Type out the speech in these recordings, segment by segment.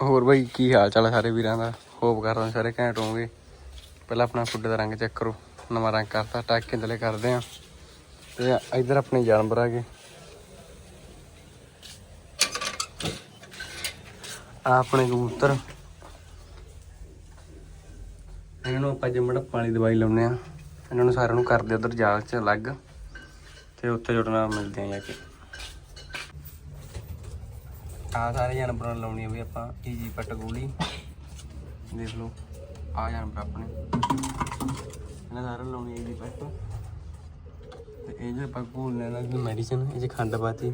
ਹੋਰ ਬਾਈ, ਕੀ ਹਾਲ ਚਾਲ ਹੈ ਸਾਰੇ ਵੀਰਾਂ ਦਾ? ਹੋਪ ਕਰਦਾ ਸਾਰੇ ਘੈਂਟ ਹੋਵੋਗੇ। ਪਹਿਲਾਂ ਆਪਣਾ ਫੁੱਡ ਦਾ ਰੰਗ ਚੈੱਕ ਕਰੋ। ਨਵਾਂ ਰੰਗ ਕਰਤਾ, ਟਾਕੇ ਥੱਲੇ ਕਰਦੇ ਆ ਤੇ ਇੱਧਰ ਆਪਣੇ ਜਾਨਵਰ ਆ ਗਏ ਆ ਆਪਣੇ ਕਬੂਤਰ। ਇਹਨਾਂ ਨੂੰ ਆਪਾਂ ਜੰਮੜ ਪਾਣੀ ਦਵਾਈ ਲਾਉਨੇ ਆ ਇਹਨਾਂ ਨੂੰ ਸਾਰਿਆਂ ਨੂੰ ਕਰਦੇ ਉਧਰ ਜਾਲ 'ਚ ਅਲੱਗ। ਤੇ ਉੱਥੇ ਜੁੜਨਾ ਮਿਲਦੇ ਆ ਜਾ ਕੇ। ਆ ਸਾਰੇ ਜਾਨਵਰਾਂ ਨੂੰ ਲਾਉਣੀ ਆ ਵੀ ਆਪਾਂ ਈਜੀ ਪੱਟ ਗੋਲੀ। ਦੇਖ ਲਓ, ਆ ਜਾਨਵਰ ਆਪਣੇ। ਇਹਨਾਂ ਸਾਰਿਆਂ ਨੂੰ ਲਾਉਣੀ ਈਜੀ ਪੱਟ ਤੇ ਇਹ ਜੇ ਆਪਾਂ ਘੋਲ ਲੈਣਾ ਦੀ ਮੈਡੀਸਨ ਇਹ 'ਚ ਖੰਡ ਪਾਤੀ,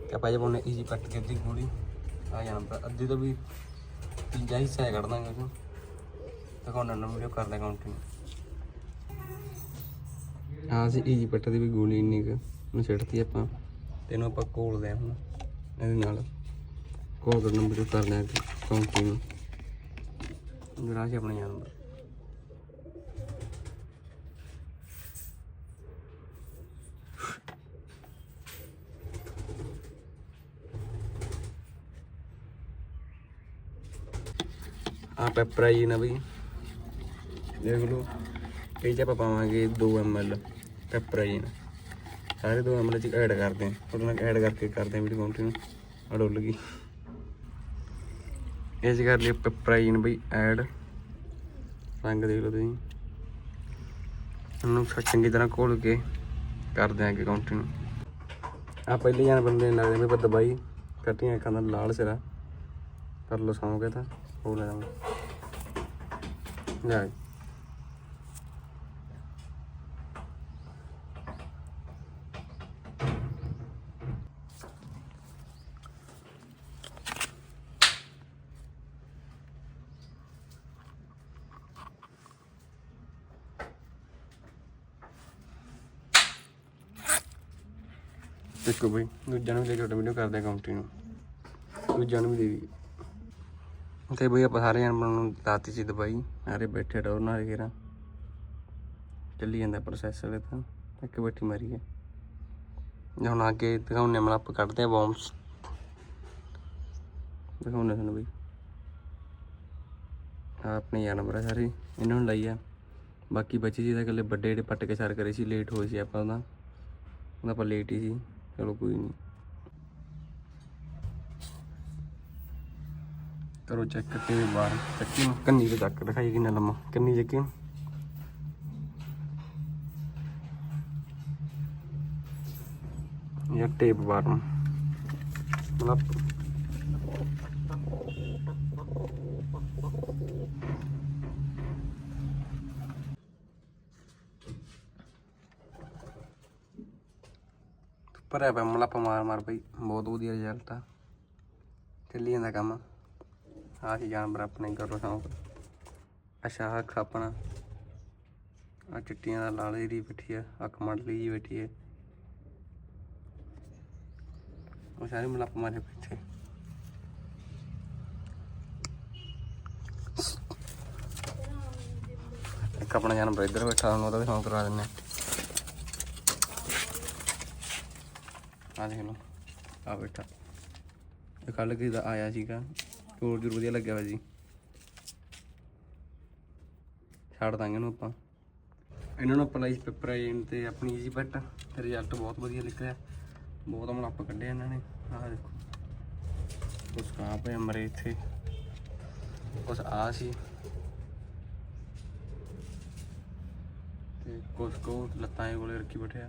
ਤੇ ਆਪਾਂ ਜੇ ਪਾਉਣੇ ਈਜੀ ਪੱਟ ਕੇ ਅੱਧੀ ਗੋਲੀ, ਆ ਜਾਨਵਰ, ਅੱਧੀ ਤੋਂ ਵੀ ਤੀਜਾ ਹਿੱਸਾ ਹੈ ਕੱਢ ਦਾਂਗੇ ਉਹਨੂੰ ਦਿਖਾਉਣਾ ਨਾ ਵੀਡੀਓ ਕਰਦਾ ਕੰਟੀਨਿਊ ਹਾਂ ਸੀ ਈਜੀ ਪੱਟ ਦੀ ਵੀ ਗੋਲੀ ਇੰਨੀ ਕੁ ਨੂੰ ਛੱਡਤੀ ਆਪਾਂ, ਤੇ ਇਹਨੂੰ ਆਪਾਂ ਘੋਲਦੇ ਹਾਂ ਹੁਣ, ਇਹਦੇ ਨਾਲ। ਕੋਲ ਕਰਨਾ ਵੀਡੀਓ ਕਰਦੇ ਹਾਂ ਕੰਟੀਨਿਊ ਜਰਾ ਸੀ ਆਪਣੇ ਜਾਨਵਰ ਆ ਪੈਪਰ ਆ ਜੀ ਨਾ ਬਈ ਦੇਖ ਲਓ, ਇਹ ਚ ਆਪਾਂ ਪਾਵਾਂਗੇ 2 ml ਪੈਪਰ ਆ ਜੀ ਨਾ ਸਾਰੇ 2 ml ਚ ਐਡ ਕਰਦੇ ਹਾਂ। ਉਹਦੇ ਨਾਲ ਐਡ ਕਰਕੇ ਕਰਦੇ ਹਾਂ ਵੀਡੀਓ ਕੰਟੀਨਿਊ ਆ ਗਈ। ਇਹ ਚ ਕਰ ਲਈ ਪੈਪਰਾਈਨ ਬਈ ਐਡ। ਰੰਗ ਦੇਖ ਲਓ ਤੁਸੀਂ। ਇਹਨੂੰ ਚੰਗੀ ਤਰ੍ਹਾਂ ਘੋਲ ਕੇ ਕਰ ਦਿਆਂਗੇ ਕੰਟੀਨਿਊ ਆ ਪਹਿਲੇ ਜਾਨ ਬੰਦੇ ਨੇ ਲੱਗਦੇ ਵੀ ਦਵਾਈ ਕੱਟੀਆਂ ਅੱਖਾਂ ਦਾ ਲਾਲ ਸਿਰਾ। ਕਰ ਲਓ ਸੌਂਗੇ ਤਾਂ। ਹੋ ਲੈ ਜਾਵਾਂ ਲੈ ਦੇਖੋ ਬਈ, ਦੂਜਿਆਂ ਨੂੰ ਵੀ ਦੇ ਕੇ ਵੀਡੀਓ ਕਰਦੇ ਆ ਕੰਟੀਨਿਊ ਦੂਜਿਆਂ ਨੂੰ ਵੀ ਦੇ ਦੀ ਤੇ ਬਈ ਆਪਾਂ ਸਾਰੇ ਜਾਨਵਰਾਂ ਨੂੰ ਦਾਤੀ ਸੀ ਦਵਾਈ ਸਾਰੇ ਬੈਠੇ ਰਹੋ, ਨਾਲ ਘੇਰਾ। ਚੱਲੀ ਜਾਂਦਾ ਪ੍ਰੋਸੈਸ ਹਲੇ ਤਾਂ, ਇੱਕ ਬੈਠੀ ਮਰੀ ਹੈ। ਜੇ ਹੁਣ ਅੱਗੇ ਦਿਖਾਉਣੇ ਮਲ ਆਪਾਂ ਕੱਢਦੇ ਆ ਬੌਂਬਸ ਦਿਖਾਉਣੇ ਤੁਹਾਨੂੰ ਬਈ। ਆਹ ਆਪਣੇ ਜਾਨਵਰ ਆ ਸਾਰੇ, ਇਹਨਾਂ ਨੂੰ ਲਈ ਆ ਬਾਕੀ ਬੱਚੇ ਸੀ ਤਾਂ ਇਕੱਲੇ ਵੱਡੇ ਜਿਹੜੇ ਪੱਟ ਕੇ ਸਰ ਕਰੇ ਸੀ ਲੇਟ ਹੋਏ ਸੀ ਆਪਾਂ ਉਹਦਾ ਉਹਦਾ ਆਪਾਂ ਲੇਟ ਹੀ ਸੀ। kalau logo ini. Taruh jaket ini bar cekin kan juga jaket kayak gini lama. Kan ini jakin ya tape bar melapuk ਭਰਿਆ ਪਿਆ ਮਤਲਬ ਮਾਰ ਮਾਰ ਬਈ, ਬਹੁਤ ਵਧੀਆ ਰਿਜ਼ਲਟ ਆ। ਚੱਲੀ ਜਾਂਦਾ ਕੰਮ। ਆਹ ਸੀ ਜਾਨਵਰ ਆਪਣੇ ਕਰੋ ਸ਼ੌਂਕ। ਅੱਛਾ ਅੱਖ ਆਪਣਾ। ਆ ਚਿੱਟੀਆਂ ਦਾ ਲਾਲ ਜਿਹੜੀ ਬੈਠੀ ਆ ਅੱਖ ਮੰਡਲੀ ਜੀ ਬੈਠੀ ਹੈ ਉਹ ਸਾਰੇ ਮਲੱਪ ਮਾਰੇ ਪਿੱਛੇ। ਇੱਕ ਆਪਣਾ ਜਾਨਵਰ ਇੱਧਰ ਬੈਠਾ ਉਹਦਾ ਵੀ ਸ਼ੌਂਕ ਕਰਾ ਦਿੰਨੇ ਆ। ਦੇਖ ਲਓ। ਆ ਬੈਠਾ। ਇਹ ਕੱਲ ਕੀ ਦਾ ਆਇਆ ਸੀਗਾ। ਜ਼ੋਰ ਜ਼ੋਰ ਵਧੀਆ ਲੱਗਿਆ ਵਾ ਜੀ ਛੱਡ ਦਾਂਗੇ ਇਹਨੂੰ ਆਪਾਂ। ਇਹਨਾਂ ਨੂੰ ਅਪਲਾਈ ਪੇਪਰ ਆਇਨ ਤੇ ਆਪਣੀ ਈਜੀ ਪੈਟ ਰਿਜ਼ਲਟ ਬਹੁਤ ਵਧੀਆ ਨਿਕਲਿਆ। ਬਹੁਤ ਅਮਲ ਮਲੱਪ ਕੱਢਿਆ ਇਹਨਾਂ ਨੇ। ਆਹ ਦੇਖੋ। ਕੁਛ ਕਹਾਂ ਪਏ ਮਰੇ ਇੱਥੇ। ਕੁਛ ਆ ਸੀ। ਤੇ ਕੁਛ ਕੋ ਲੱਤਾਂ ਇਹ ਕੋਲੇ ਰੱਖੀ ਬੈਠਿਆ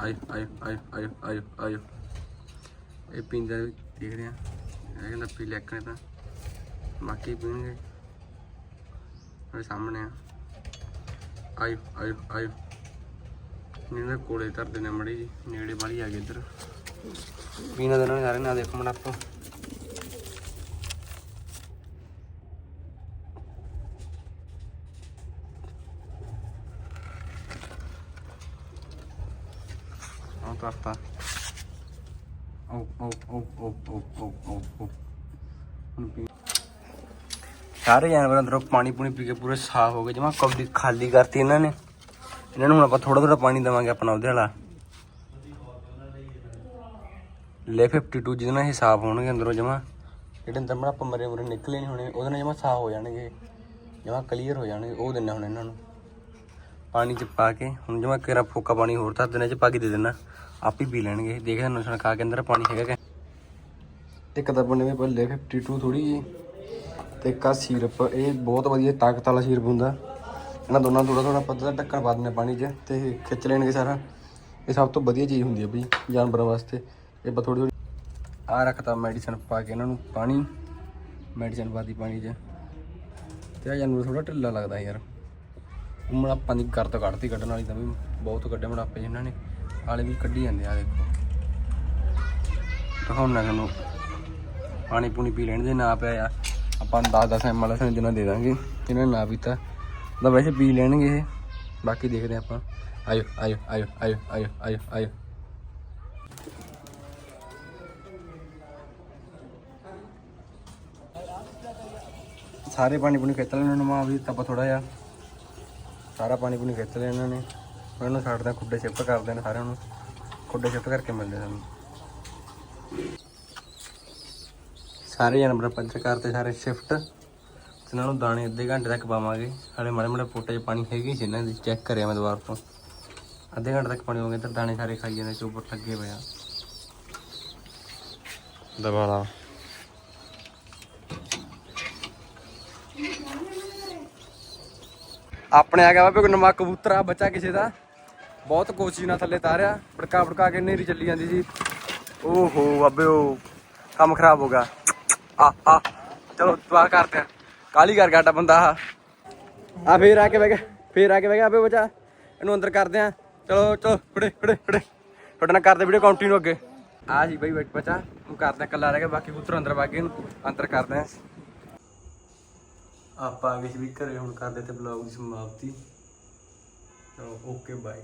ਆਇਓ ਆਇਓ ਆਇਓ ਆਇਓ ਆਇਓ ਆਇਓ ਇਹ ਪੀਂਦਾ ਵੀ ਦੇਖ ਰਿਹਾ ਇਹ ਕਹਿੰਦਾ ਪੀ ਲੈ ਤਾਂ ਬਾਕੀ ਪੀਣਗੇ। ਮੇਰੇ ਸਾਹਮਣੇ ਆ। ਆਇਓ ਆਇਓ ਆਇਓ ਨਹੀਂ ਕੋਲੇ ਧਰਦੇ ਨੇ ਮੜੀ ਜੀ ਨੇੜੇ ਵਾਲੀ ਆ ਗਏ ਇੱਧਰ। ਪੀਣਾ ਦੇ ਸਾਰੇ, ਨਾ ਦੇਖੋ ਮੜਾ ਆਪਾਂ ਤਰਤਾ ਓ ਓ ਓ ਓ ਓ ਓ ਓ ਓ ਹੁਣ ਪੀ ਸਾਰੇ ਜਾਨਵਰ ਅੰਦਰੋਂ ਪਾਣੀ ਪੂਣੀ ਪੀ ਕੇ ਪੂਰੇ ਸਾਫ਼ ਹੋ ਗਏ। ਜਮਾ ਕਬਲੀ ਖਾਲੀ ਕਰਤੀ ਇਹਨਾਂ ਨੇ। ਇਹਨਾਂ ਨੂੰ ਹੁਣ ਆਪਾਂ ਥੋੜਾ ਥੋੜਾ ਪਾਣੀ ਦੇਵਾਂਗੇ ਆਪਣਾ ਉਹਦੇ ਵਾਲਾ। ਲੈ 52 ਜਿਹਦੇ ਨਾਲ ਇਹ ਸਾਫ਼ ਹੋਣਗੇ ਅੰਦਰੋਂ ਜਮਾ। ਜਿਹੜੇ ਅੰਦਰ ਮੜਾ ਪਮਰੇ ਮਰੇ ਨਿਕਲੇ ਨਹੀਂ ਹੋਣੇ, ਉਹਦੇ ਨਾਲ ਜਮਾ ਸਾਫ਼ ਹੋ ਜਾਣਗੇ। ਜਮਾ ਕਲੀਅਰ ਹੋ ਜਾਣਗੇ, ਉਹ ਦਿੰਨਾ ਹੁਣ ਇਹਨਾਂ ਨੂੰ। ਪਾਣੀ ਚ ਪਾ ਕੇ, ਹੁਣ ਜਮਾ ਕੇਰਾ ਫੋਕਾ ਪਾਣੀ ਹੋਰ ਤਾਂ ਦਿਨਾਂ ਚ ਪਾ ਕੇ ਦੇ ਦੇਣਾ। ਆਪ ਹੀ ਪੀ ਲੈਣਗੇ। ਦੇਖਦੇ ਨੂੰ ਸੁਣ ਖਾ ਕੇ ਅੰਦਰ ਪਾਣੀ ਹੈਗਾ ਕਿ ਇੱਕ ਤਾਂ ਬਣੇ ਪੇ ਲੈ 52 ਥੋੜੀ ਜੀ। ਤੇ ਇੱਕ ਆ ਸੀਰਪ। ਇਹ ਬਹੁਤ ਵਧੀਆ ਤਾਕਤ ਵਾਲਾ ਸੀਰਪ ਹੁੰਦਾ। ਇਹਨਾਂ ਦੋਨਾਂ ਥੋੜਾ ਥੋੜਾ ਪੱਤਾ ਢੱਕਣ ਪਾ ਦਿੰਦੇ ਪਾਣੀ 'ਚ ਤੇ ਖਿੱਚ ਲੈਣਗੇ ਸਾਰਾ। ਇਹ ਸਭ ਤੋਂ ਵਧੀਆ ਚੀਜ਼ ਹੁੰਦੀ ਹੈ ਬਈ ਜਾਨਵਰਾਂ ਵਾਸਤੇ। ਇਹ ਬਸ ਥੋੜੀ ਥੋੜੀ ਆ ਰੱਖਤਾ ਮੈਡੀਸਨ ਪਾ ਕੇ ਇਹਨਾਂ ਨੂੰ ਪਾਣੀ। ਮੈਡੀਸਨ ਪਾਤੀ ਪਾਣੀ 'ਚ। ਤੇ ਆ ਜਾਨਵਰ ਥੋੜਾ ਢਿੱਲਾ ਲੱਗਦਾ ਯਾਰ। ਉਮੜਾ ਪਾਣੀ ਕਰ ਤੋਂ ਕੱਢਤੀ ਕੱਢਣ ਵਾਲੀ ਤਾਂ ਵੀ ਬਹੁਤ ਕੱਢੇ ਮੜਾਪੇ ਇਹਨਾਂ ਨੇ। ਆਲੇ ਵੀ ਕੱਢੀ ਜਾਂਦੇ ਆ ਦੇਖੋ। ਦਿਖਾਉਣਾ ਤੁਹਾਨੂੰ। ਪਾਣੀ ਪੂਣੀ ਪੀ ਲੈਣ ਦੇ, ਨਾ ਪਿਆ ਆ ਆਪਾਂ 10 10 ਐਮ ਐਲ ਸੰਜਣਾ ਦੇ ਦਾਂਗੇ ਇਹਨਾਂ ਨੇ ਨਾ ਪੀਤਾ। ਤਾਂ ਵੈਸੇ ਪੀ ਲੈਣਗੇ ਇਹ। ਬਾਕੀ ਦੇਖਦੇ ਆਪਾਂ। ਆਇਓ ਆਇਓ ਆਇਓ ਆਇਓ ਆਇਓ ਆਇਓ ਆਇਓ। ਸਾਰੇ ਪਾਣੀ ਪੂਣੀ ਖਿੱਚ ਲੈਣ ਨੂੰ ਮਾਂ ਵੀ ਆਪਾਂ ਥੋੜਾ ਜਿਹਾ। ਸਾਰਾ ਪਾਣੀ ਪੂਣੀ ਖਿੱਚ ਲਿਆ ਇਹਨਾਂ ਨੇ। ਹੁਣ ਇਹਨੂੰ ਛੱਡਦੇ ਖੁੱਡੇ ਸ਼ਿਫਟ ਕਰਦੇ ਨੇ ਸਾਰਿਆਂ ਨੂੰ। ਖੁੱਡੇ ਸ਼ਿਫਟ ਕਰਕੇ ਮਿਲਦੇ ਸਾਨੂੰ। ਸਾਰੇ ਜਾਨਵਰ ਪੰਚ ਕਰਤੇ ਸਾਰੇ ਸ਼ਿਫਟ ਇਹਨਾਂ ਨੂੰ ਦਾਣੇ ਅੱਧੇ ਘੰਟੇ ਤੱਕ ਪਾਵਾਂਗੇ। ਹਾਲੇ ਮਾੜੇ ਮਾੜੇ ਪੋਟੇ 'ਚ ਪਾਣੀ ਹੈਗੀ ਸੀ ਇਹਨਾਂ ਦੀ ਚੈੱਕ ਕਰਿਆ ਮੈਂ ਦੁਬਾਰਾ ਤੋਂ। ਅੱਧੇ ਘੰਟੇ ਤੱਕ ਪਾਣੀ ਹੋ ਗਿਆ ਤੇ ਦਾਣੇ ਸਾਰੇ ਖਾਈ ਜਾਂਦੇ ਚੋਪੜ ਲੱਗੇ ਪਏ ਆ। ਦੁਬਾਰਾ। ਆਪਣੇ ਆ ਗਿਆ ਵਾ ਕੋਈ ਨਮਾ ਕਬੂਤਰ ਆ ਬੱਚਾ ਕਿਸੇ ਦਾ। ਬਹੁਤ ਕੋਸ਼ਿਸ਼ ਨਾਲ ਥੱਲੇ ਤਾਰਿਆ ਫੜਕਾ ਫੜਕਾ ਕੇ ਨੇਰੀ ਚੱਲੀ ਜਾਂਦੀ ਸੀ। ਓਹੋ ਬਾਬੇ ਉਹ ਕੰਮ ਖਰਾਬ ਹੋ ਗਿਆ। ਆ ਆ ਚਲੋ ਦੁਆ ਕਰਦੇ ਆ। ਕਾਲੀ ਕਰ ਗਿਆ ਬੰਦਾ ਆ। ਫੇਰ ਆ ਕੇ ਬਹਿ ਗਿਆ ਫੇਰ ਆ ਕੇ ਬਹਿ ਗਿਆ ਆਪੇ ਬੱਚਾ। ਇਹਨੂੰ ਅੰਦਰ ਕਰਦੇ ਆ। ਚਲੋ ਚਲੋ ਫੜੇ ਫੜੇ ਫੜੇ। ਤੁਹਾਡੇ ਨਾਲ ਕਰਦੇ ਵੀਡੀਓ ਕੰਟੀਨਿਊ ਅੱਗੇ। ਆ ਜੀ ਬਈ ਬੱਚਾ। ਹੁਣ ਕਰਦੇ ਆ ਕੱਲਾ ਰਹਿ ਗਿਆ ਬਾਕੀ ਕਬੂਤਰ ਅੰਦਰ ਵਗ ਗਏ ਨੂੰ ਅੰਦਰ ਕਰਦੇ ਆ। ਆਪਾਂ ਵੀ ਘਰੇ ਹੁਣ ਕਰਦੇ ਤੇ ਬਲੌਗ ਦੀ ਸਮਾਪਤੀ। ਚਲੋ ਓਕੇ ਬਾਏ